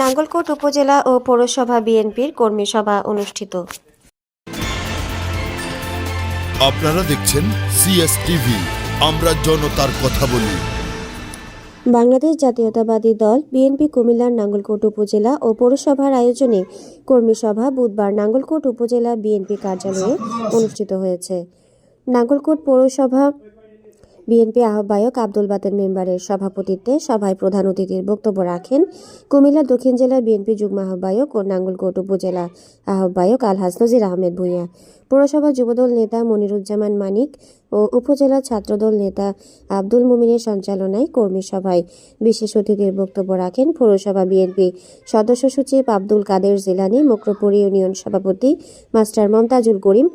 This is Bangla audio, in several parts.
নাঙ্গলকোট উপজেলা ও পৌরসভা বিএনপির কর্মী সভা অনুষ্ঠিত। আপনারা দেখছেন সিএস টিভি আমরা জনতার কথা বলি। বাংলাদেশ জাতীয়তাবাদী দল বিএনপি কুমিল্লার নাঙ্গলকোট উপজেলা ও পৌরসভার আয়োজনে কর্মী সভা বুধবার নাঙ্গলকোট উপজেলা বিএনপি কার্যালয়ে অনুষ্ঠিত হয়েছে। নাঙ্গলকোট পৌরসভা বিএনপি আহ্বায়ক আব্দুল বাতেন মেম্বারের সভাপতিত্বে সভায় প্রধান অতিথির বক্তব্য রাখেন কুমিল্লা দক্ষিণ জেলার বিএনপি যুগ্ম আহ্বায়ক ও নাঙ্গলকোট উপজেলা আহ্বায়ক আলহাজ নজির আহমেদ ভূঁইয়া, পৌরসভা যুবদল নেতা মনিরুজ্জামান মানিক ও উপজেলা ছাত্রদল নেতা আব্দুল মুমিনের সঞ্চালনায় কর্মী সভায় বিশেষ অতিথির বক্তব্য রাখেন পৌরসভা বিএনপি সদস্য সচিব আব্দুল কাদের জিলানি, মক্রপুর ইউনিয়ন সভাপতি মাস্টার মমতাজুল করিম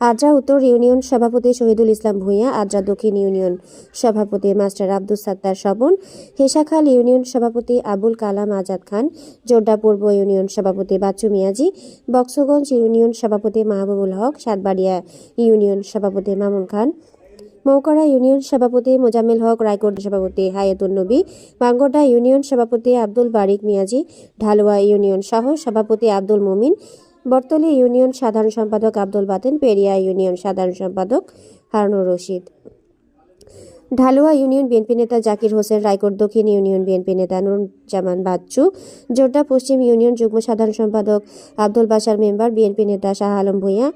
আদ্রা উত্তর ইউনিয়ন সভাপতি শহীদুল ইসলাম ভূঁইয়া আদ্রা দক্ষিণ ইউনিয়ন সভাপতি মাস্টার আব্দুল সাত্তার স্বপন, হেসাখাল ইউনিয়ন সভাপতি আবুল কালাম আজাদ খান জোড্ডা পূর্ব ইউনিয়ন সভাপতি বাচ্চু মিয়াজি, বক্সগঞ্জ ইউনিয়ন সভাপতি মাহবুবুল হক, সাতবাড়িয়া ইউনিয়ন সভাপতি মামুন খান মৌকড়া ইউনিয়ন সভাপতি মোজাম্মেল হক রায়কোট সভাপতি হায়াতুন নবী, বাঙ্গোডা ইউনিয়ন সভাপতি আব্দুল বারিক মিয়াজি, ঢালুয়া ইউনিয়ন সহ সভাপতি আব্দুল মুমিন বর্তলী ইউনিয়ন সাধারণ সম্পাদক আব্দুল বাতেন পেরিয়া ইউনিয়ন সাধারণ সম্পাদক হারুনুর রশিদ। ঢালুয়া ইউনিয়ন বিএনপি নেতা জাকির হোসেন রায়কোট দক্ষিণ ইউনিয়ন বিএনপি নেতা নুরুজ্জামান বাচ্চু জোড্ডা পশ্চিম ইউনিয়ন যুগ্ম সাধারণ সম্পাদক আব্দুল বাসার মেম্বার বিএনপি নেতা শাহ আলম ভূঁইয়া,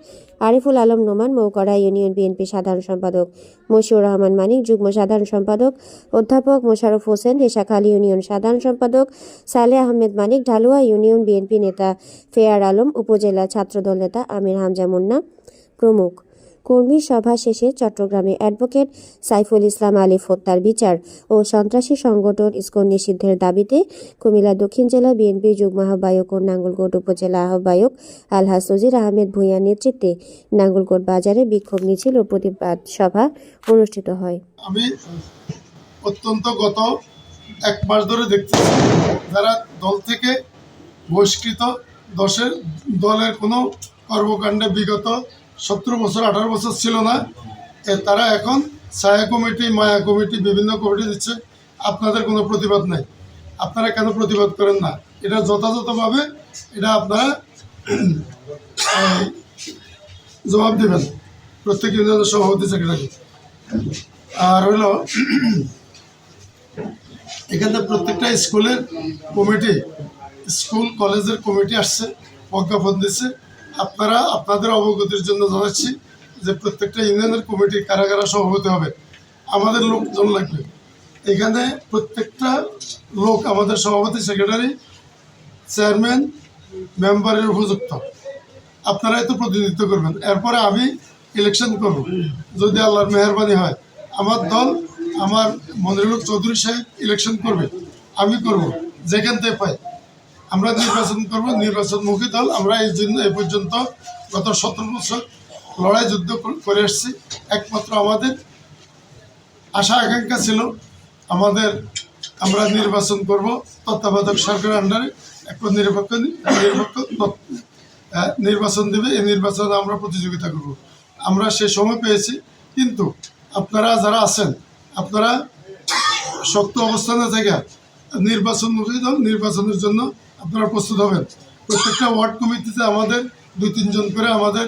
আরিফুল আলম নোমান মৌকড়া ইউনিয়ন বিএনপি সাধারণ সম্পাদক মশিউর রহমান মানিক, যুগ্ম সাধারণ সম্পাদক অধ্যাপক মোশারফ হোসেন হেসাখালী ইউনিয়ন সাধারণ সম্পাদক সালে আহমেদ মানিক, ঢালুয়া ইউনিয়ন বিএনপি নেতা ফেয়ার আলম, উপজেলা ছাত্রদল নেতা আমির হামজা মুন্না প্রমুখ। কর্মী সভা শেষে চট্টগ্রামে অ্যাডভোকেট সাইফুল ইসলাম আলিফ হত্যার বিচার ও সন্ত্রাসী সংগঠন ইসকন নিষিদ্ধের দাবিতে কুমিল্লা দক্ষিণ জেলা বিএনপি যুগ্ম আহ্বায়ক ও নাঙ্গলকোট উপজেলা আহ্বায়ক আলহাজ নজির আহমেদ ভূঁইয়ার নেতৃত্বে নাঙ্গলকোট বাজারে বিক্ষোভ মিছিল ও প্রতিবাদ সভা অনুষ্ঠিত হয়। আমি অত্যন্ত গত এক মাস ধরে দেখতেছি যারা দল থেকে বহিষ্কৃত দশের দলের কোনো কর্মকাণ্ডে বিগত সতেরো বছর, আঠারো বছর ছিল না। তারা এখন ছায়া কমিটি, মায়া কমিটি, বিভিন্ন কমিটি দিচ্ছে। আপনাদের কোনো প্রতিবাদ নাই। আপনারা কেন প্রতিবাদ করেন না? এটা যথাযথভাবে এটা আপনারা জবাব দেবেন। প্রত্যেক ইউনিয়নের সভাপতি, সেক্রেটারি। আর হলো, এখানে প্রত্যেকটা স্কুলের কমিটি, স্কুল, কলেজের কমিটি আসছে প্রজ্ঞাপন দিচ্ছে। আপনারা আপনাদের অবগতির জন্য জানাচ্ছি যে প্রত্যেকটা ইউনিয়নের কমিটি কারা কারা সভাপতি হবে। আমাদের লোকজন লাগবে। এখানে প্রত্যেকটা লোক আমাদের সভাপতি, সেক্রেটারি, চেয়ারম্যান, মেম্বারের উপযুক্ত। আপনারাই তো প্রতিনিধিত্ব করবেন। এরপরে আমি ইলেকশন করব। যদি আল্লাহর মেহরবানি হয়, আমার দল, আমার মনিরুল চৌধুরী সাহেব ইলেকশন করবে। আমি করব। যেখান থেকে পাই। আমরা নির্বাচন করব নির্বাচনমুখী দল। আমরা এই জন্য এই পর্যন্ত গত সতেরো বছর লড়াই যুদ্ধ করে এসেছি। একমাত্র আমাদের আশা, আকাঙ্ক্ষা ছিল আমাদের আমরা নির্বাচন করব। তত্ত্বাবধায়ক সরকারের আন্ডারে একটা নিরপেক্ষ নিরপেক্ষ নির্বাচন দেবে। এই নির্বাচনে আমরা প্রতিযোগিতা করব। আমরা সে সময় পেয়েছি, কিন্তু আপনারা যারা আছেন, আপনারা শক্ত অবস্থানে থেকে নির্বাচন দল নির্বাচনের জন্য আপনারা প্রস্তুত হবেন। প্রত্যেকটা ওয়ার্ড কমিটিতে আমাদের দুই, তিনজন করে আমাদের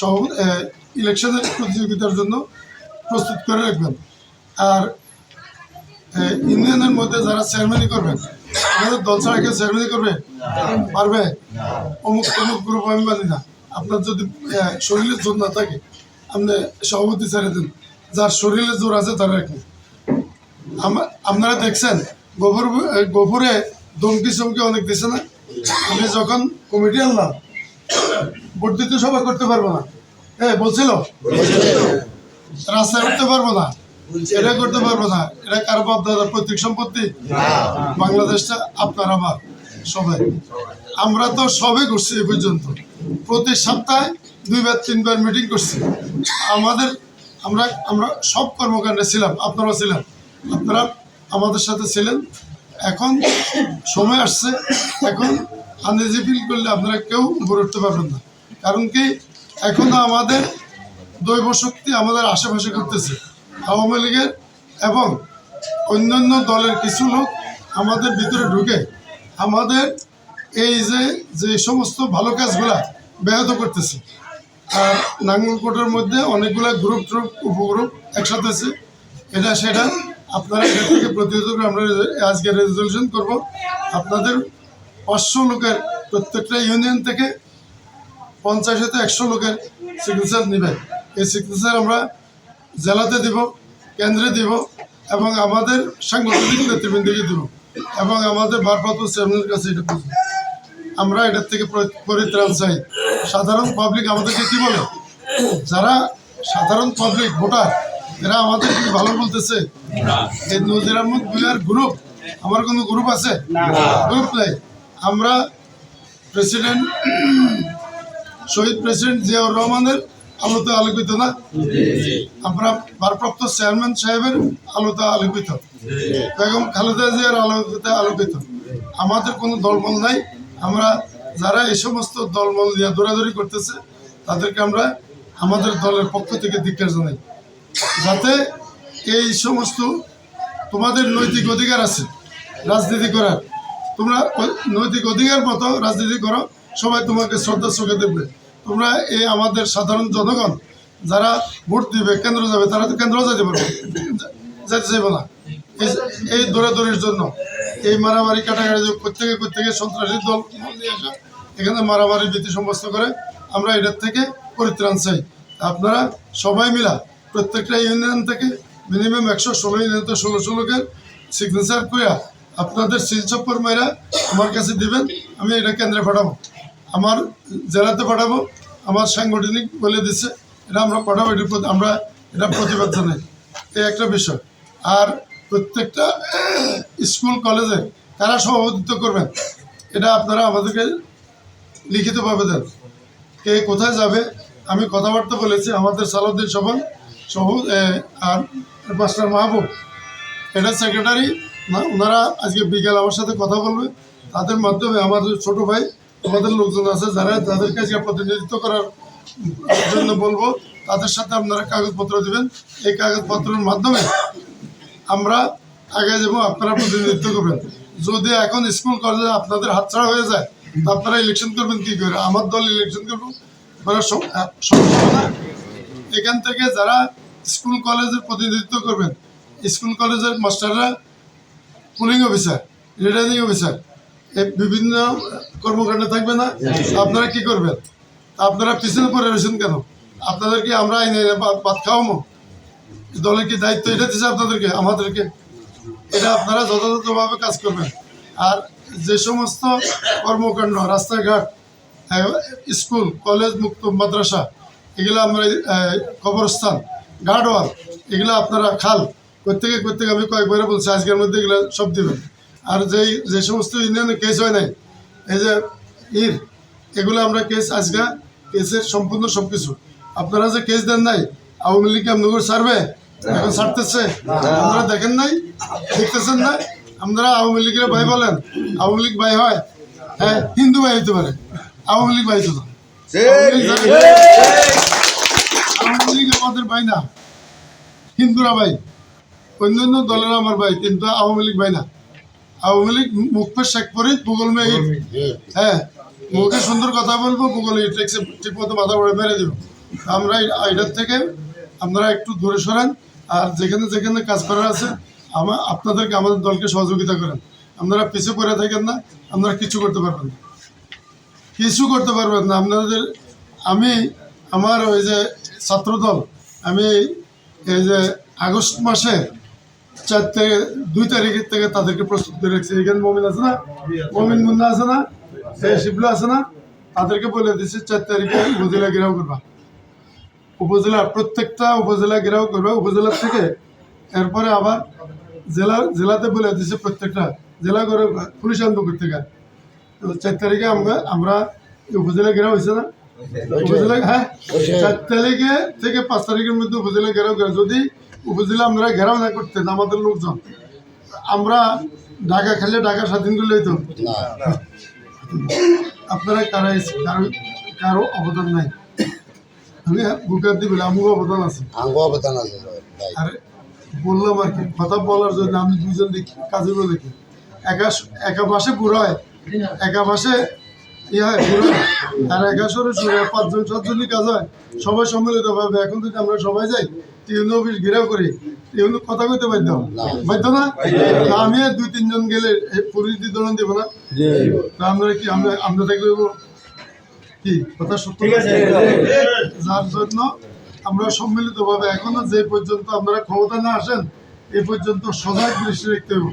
সহ ইলেকশনের প্রতিযোগিতার জন্য প্রস্তুত করে রাখবেন। আর ইউনিয়নের মধ্যে যারা চেয়ারম্যানি করবেন, আমাদের দল ছাড়া কেউ চেয়ারম্যানি করবে? পারবে? অমুক অমুক গ্রুপ আমি মানি না। আপনার যদি শরীরের জোর না থাকে, আপনি সভাপতি ছেড়ে দিন। যার শরীরে জোর আছে, তার রাখুন। আপনারা দেখছেন, গোবর গোবরে দমকি চমকি অনেক দিছে না। আমি যখন কমিটি আনলাম ভোট দিতে সবাই করতে পারব না। হ্যাঁ বলছিল? রাস্তায় উঠতে পারব না। এটা করতে পারব না। এটা কারও বাপ দাদার পৈতৃক সম্পত্তি? বাংলাদেশটা আপনার আমার সবাই আমরা তো সবে করছি এ পর্যন্ত। প্রতি সপ্তাহে দুইবার তিনবার মিটিং করছি। আমাদের আমরা আমরা সব কর্মকাণ্ডে ছিলাম। আপনারাও ছিলেন। আপনারা আমাদের সাথে ছিলেন। এখন সময় আসছে, এখন আনইজি ফিল করলে আপনারা কেউ উপরে উঠতে পারবেন না। কারণ কি, এখনও আমাদের দৈব শক্তি আমাদের আশেপাশে করতেছে আওয়ামী লীগের এবং অন্যান্য দলের কিছু লোক আমাদের ভিতরে ঢুকে আমাদের এই যে যে সমস্ত ভালো কাজগুলা ব্যাহত করতেছে। আর নাঙ্গলকোটের মধ্যে অনেকগুলা গ্রুপ ট্রুপ উপগ্রুপ একসাথে আছে। এটা, সেটা আপনারা এটা থেকে প্রতিহত করে আমরা আজকে রেজলিউশন করব। আপনাদের পাঁচশো লোকের প্রত্যেকটা ইউনিয়ন থেকে পঞ্চাশ হতে একশো লোকের সিগনেচার নেবেন এই সিগনেচার আমরা জেলাতে দিব, কেন্দ্রে দিব এবং আমাদের সাংগঠনিক নেতৃবৃন্দকে দিব এবং আমাদের ভারপ্রাপ্ত চেয়ারম্যানের কাছে এটা বুঝব আমরা এটার থেকে পরিত্রাণ চাই। সাধারণ পাবলিক আমাদেরকে কি বলে? যারা সাধারণ পাবলিক ভোটার এরা আমাদের কি ভালো বলতেছে? এই নজির আহমদ ভুইয়ার গ্রুপ আমার কোনো গ্রুপ আছে? গ্রুপ নাই। আমরা প্রেসিডেন্ট শহীদ প্রেসিডেন্ট জিয়াউর রহমানের আলোতে আলোকিত না? আমরা ভারপ্রাপ্ত চেয়ারম্যান সাহেবের আলোতে আলোকিত। বেগম খালেদা জিয়ার আলোতে আলোকিত। আমাদের কোনো দলমল নাই। আমরা যারা এই সমস্ত দলমল নিয়ে দৌড়াদৌড়ি করতেছে তাদেরকে আমরা আমাদের দলের পক্ষ থেকে ধিক্কার জানাই। যাতে এই সমস্ত তোমাদের নৈতিক অধিকার আছে, রাজনীতি করার। তোমরা নৈতিক অধিকার মতো রাজনীতি করো, সবাই তোমাকে শ্রদ্ধা চোখে দেবে তোমরা এই আমাদের সাধারণ জনগণ, যারা ভোট দিবে, কেন্দ্র যাবে, তারা তো কেন্দ্র যেতে পারবে যেতে চাইবে না। এই দৌড়াদৌড়ির জন্য, এই মারামারি কাটাকাটি প্রত্যেকে প্রত্যেকে সন্ত্রাসী দল এখানে মারামারি ভীতি সমস্ত করে, আমরা এটার থেকে পরিত্রাণ চাই। আপনারা সবাই মিলা প্রত্যেকটা ইউনিয়ন থেকে মিনিমাম একশো ষোলো ইউনিয়ন ষোলো ষোলোকে সিগনেচার করিয়া আপনাদের শিলচপ্পর মেয়েরা আমার কাছে দিবেন, আমি এটা কেন্দ্রে পাঠাবো। আমার জেলাতে পাঠাবো, আমার সাংগঠনিক বলে দিচ্ছে এটা আমরা পাঠাবো এটার প্রতি আমরা এটা প্রতিবাদ জানাই। এই একটা বিষয়। আর প্রত্যেকটা স্কুল, কলেজে কারা সভাপতিত্ব করবেন, এটা আপনারা আমাদেরকে লিখিতভাবে দেন। কে কোথায় যাবে, আমি কথাবার্তা বলেছি, আমাদের সালাউদ্দিন সবন এ, আর মাস্টার মাহবুব। এটা সেক্রেটারি ওনারা আজকে বিকেল আমার সাথে কথা বলবে। তাদের মাধ্যমে আমাদের ছোট ভাই আমাদের লোকজন আছে যারা যাদেরকে আজকে প্রতিনিধিত্ব করার জন্য বলব। তাদের সাথে আপনারা কাগজপত্র দিবেন। এই কাগজপত্রের মাধ্যমে আমরা আগে যাব আপনারা প্রতিনিধিত্ব করবেন। যদি এখন স্কুল কলেজে আপনাদের হাতছাড়া হয়ে যায় আপনারা ইলেকশন করবেন কি করে? আমার দল ইলেকশন করব? আপনারা না এখান থেকে যারা স্কুল কলেজের প্রতিনিধিত্ব করবেন স্কুল কলেজের মাস্টাররা পুলিং অফিসার রিটার্নিং অফিসার বিভিন্ন কর্মকাণ্ডে থাকবে না? আপনারা কি করবেন? আপনারা পিছনে পড়ে রয়েছেন কেন? আপনাদেরকে আমরা আইনে ভাত- খাওয়াবো? দলের কি দায়িত্ব? এটা দিচ্ছে আপনাদেরকে আমাদেরকে। এটা আপনারা যথাযথভাবে কাজ করবেন। আর যে সমস্ত কর্মকাণ্ড রাস্তাঘাট আহ, স্কুল কলেজ মুক্ত মাদ্রাসা এগুলো আমরা কবরস্থান গার্ডওয়াল এগুলো আপনারা খাল প্রত্যেকে প্রত্যেকে আমি কয়েকবার বলছি আজকের মধ্যে এগুলো সব দেবেন। আর যেই যে সমস্ত ইউনিয়নে কেস হয় নাই এই যে ইর এগুলো আমরা কেস আজকে কেসের সম্পূর্ণ সব কিছু আপনারা যে কেস দেন নাই আওয়ামী লীগ আপনাদের সারবে এখন ছাড়তেছে? আপনারা দেখেন নাই? দেখতেছেন না? আপনারা আওয়ামী লীগের ভাই বলেন আওয়ামী লীগ ভাই হয় হ্যাঁ হিন্দু ভাই হইতে পারে আওয়ামী লীগ ভাই তো না আওয়ামী লীগ জানেন? আওয়ামী লীগ আমাদের ভাই না। হিন্দুরা ভাই। অন্যান্য দলের আমার ভাই কিন্তু আওয়ামী লীগ ভাই না। আওয়ামী লীগ মুখ পে শেখ পরে গুগল মে হ্যাঁ। মুখে সুন্দর কথা বলব গুগল ঠিক মতো মাথা পড়ে মেরে দেবো। আমরা এটার থেকে আপনারা একটু দূরে সরেন আর যেখানে যেখানে কাজ করার আছে আমার আপনাদেরকে আমাদের দলকে সহযোগিতা করেন। আপনারা পিছু করে থাকেন না আপনারা কিছু করতে পারবেন না। কিছু করতে পারবেন না। আপনাদের আমি আমার ওই যে ছাত্রদল আমি এই যে আগস্ট মাসে চার থেকে দুই তারিখের থেকে তাদেরকে প্রস্তুত করে রেখেছি। এখানে মমিন আছে না? মমিন মুন্না আছে না? শিবলু আছে না? তাদেরকে বলে দিচ্ছি চার তারিখে উপজেলা ঘেরাও করবা। উপজেলা প্রত্যেকটা উপজেলা ঘেরাও করবা। উপজেলা থেকে এরপরে আবার জেলা জেলাতে বলে দিচ্ছে প্রত্যেকটা। জেলা করে পুলিশ আনব থেকে তো চার তারিখে আমরা আমরা উপজেলা ঘেরাও হয়েছে না? উপজেলা হ্যাঁ? তারিখে থেকে পাঁচ তারিখের মধ্যে উপজেলা ঘেরাও করে। যদি উপজেলা আমরা ঘেরাও না করতেন আমাদের লোকজন আমরা ঢাকা খেলে ঢাকা স্বাধীন করলেই তো আপনারা কারা কারও কারও অবদান নাই। আমি বুকার দিবে আমুও অবদান আছে। অবদান আছে আর বললাম আর কি কথা বলার জন্য আমি দুজন দেখি কাজে দেখি। একা একা পাশে বুড়ো হয় একা পাশে ইয়ে হয় আর সরে হয় পাঁচজন সাতজনই কাজ হয়। সবাই সম্মিলিত ভাবে এখন যদি আমরা সবাই যাই অফিস ঘেরাও করি টিউন কথা কইতে বাধ্য। বাধ্য না? আমি আর দুই তিনজন গেলে পরিস্থিতি ধরন দেবো না? আমরা কি আমরা আমরা থাকলে কি? কথা সত্য যার জন্য আমরা সম্মিলিতভাবে এখনও যে পর্যন্ত আপনারা ক্ষমতা না আসেন এ পর্যন্ত সজাগ দৃষ্টি রাখতে হবে।